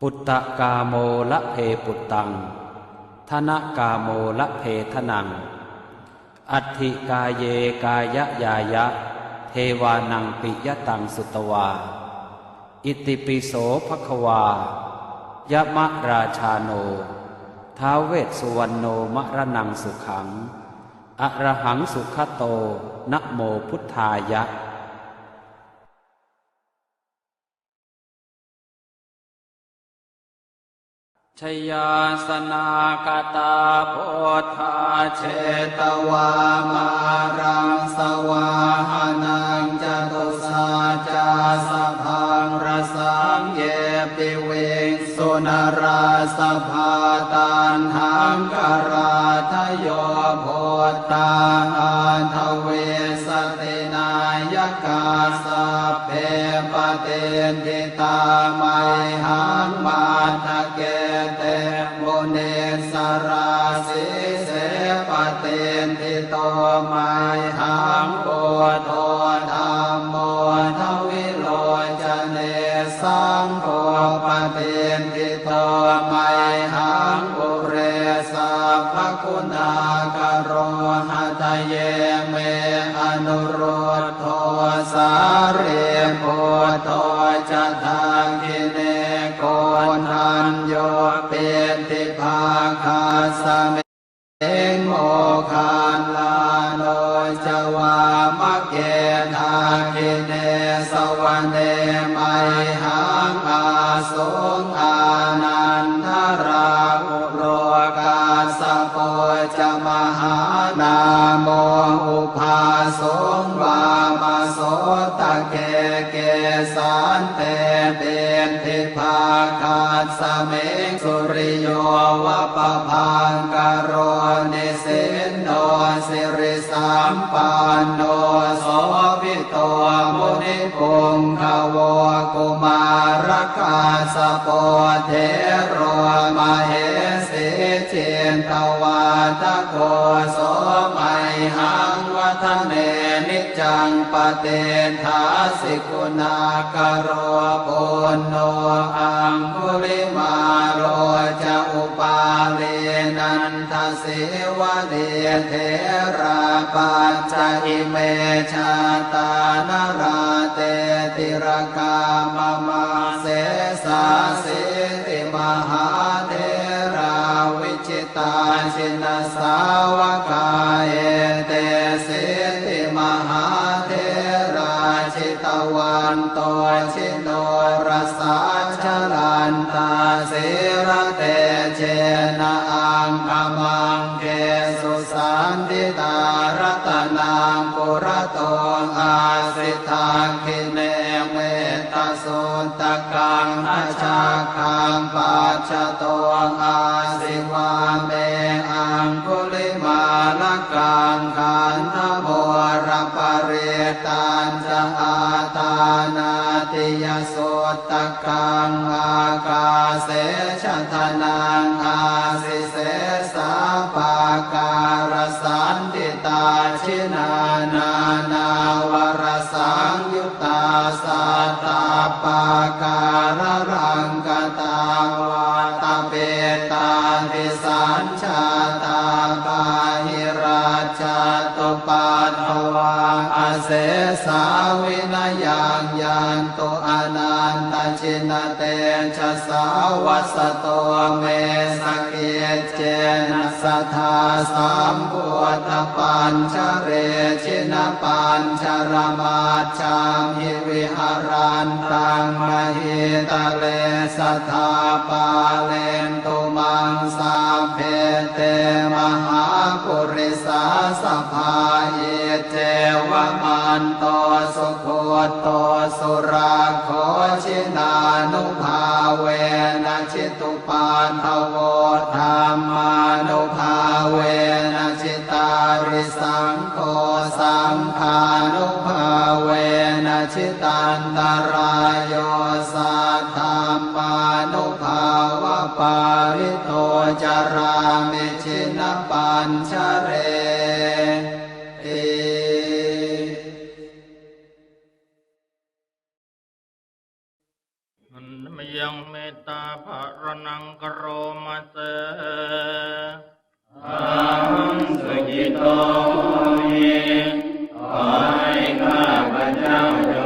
ปุตตะกาโมละเพปุตตัง ธนกาโมละเพทนัง อัตถิกาเยกายะยายะ เทวานังปิยตังสุตวา อิติปิโสภควายะมะราชาโน ท้าเวสสุวรรณโนมะระนังสุขังอะระหังสุขโตนะโมพุทธายะ ชยาสนากตาโพธาเชตวามมารังสวาหานังจตุสาจาสะพังรสังเยปิเวงสุนราสภาตันหังกราทโยโพตาอันทเวสตินายกาสเพปเตนทิตามหั เนสราสิเสปเตนทิโตไมหังโอโทธรรมโมทวิโลจเนสังโฆปเตนทิโตไมหังปุเรสัพคุณากโรหะทะเยเมอนุโรธโทสาเรโพโทจะทางกิเนโกนันโย สเมเองโมคานลาโนจวามะเกนาคิเนสวรรเนไมหังอาสงอานันทราอุโรกาสโปจะมหานาโมอุภาสงวามาโสตะเกเกสานเตเป็นาคาสเมงสุริโยวะปะพังกโรนิสินโนสิริสัมปันโนโสภิโตมุนิปุงขาวกุมารกาสโปเทโรมาเหสิเจนตวาตะโกโสไมหังวัฒเน จังปเตทาสิกุณากโรปุณโนอังคุลิมาโรจะอุปาเลนันทสิวะเดเทราปัจจิเมชาตานาราเตติรกามมาเสสาสิติมหาเทราวิจิตาชินสาวกาเต สาชลันตาสิรเตเจนะอังคมังเกสุสันติตารัตนังปุระโตอาสิทาคิเนเมตาสุตตะกังอาชาคังปัจจโตอาสิวาเม นังอาสิเสสาปาการสันติตาชินานานาวรสังยุตตาสัตาปาการรังกตาวาตาเปตาทิสัญชาตาบาหิราชาตุปัตถวาอเสสาวินายังยันตุ นตชินเตชะสาวัสโตเมสกเกเจนะสัทธาสัมพุทธปัญชเรชินปัญชรมาจามหิวิหารันตังมหิตะเลสัทธาปาเลนตุมังสาเพเตมหาปุ สาสภาเยเจวมานโตสุโคโตสุราโคชินานุภาเวนะชิตุปาทโวธรรมานุภาเวนะชิตาริสังโฆสังฆานุภาเวนะชิตันตรายโยสัทธามานุภาวะปาริโตจารา มยังเมตตาภารนังกโรมาเสอังสุจิโตมิขอให้ข้าพเจ้าจง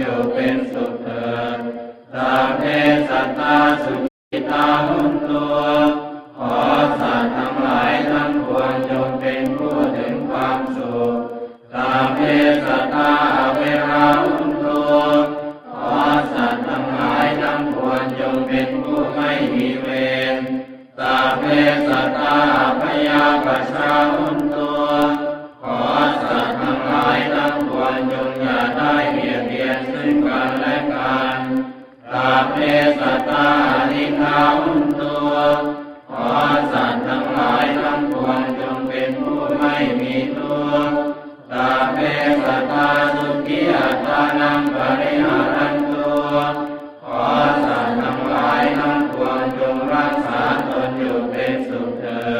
อยู่เป็นสุข ตานิคาหุนตัวขอสัตว์ทั้งหลายทั้งปวงจงเป็นผู้ไม่มีตัวตาเพสัตตาสุขีอัตตานังปริหารันตัวขอสัตว์ทั้งหลายทั้งปวงจงรักษาตนอยู่เป็นสุขเถิด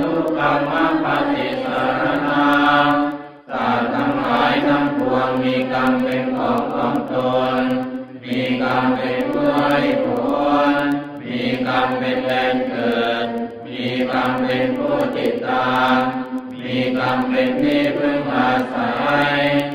ตุกรรมปฏิสารนาสัตว์ทั้งหลายทั้งปวงมีกรรมเป็นของของตน มีกรรมเป็นผู้ให้ผลมีกรรมเป็นแดนเกิด มีกรรมเป็นผู้ติดตาม มีกรรมเป็นที่พึ่งอาศัย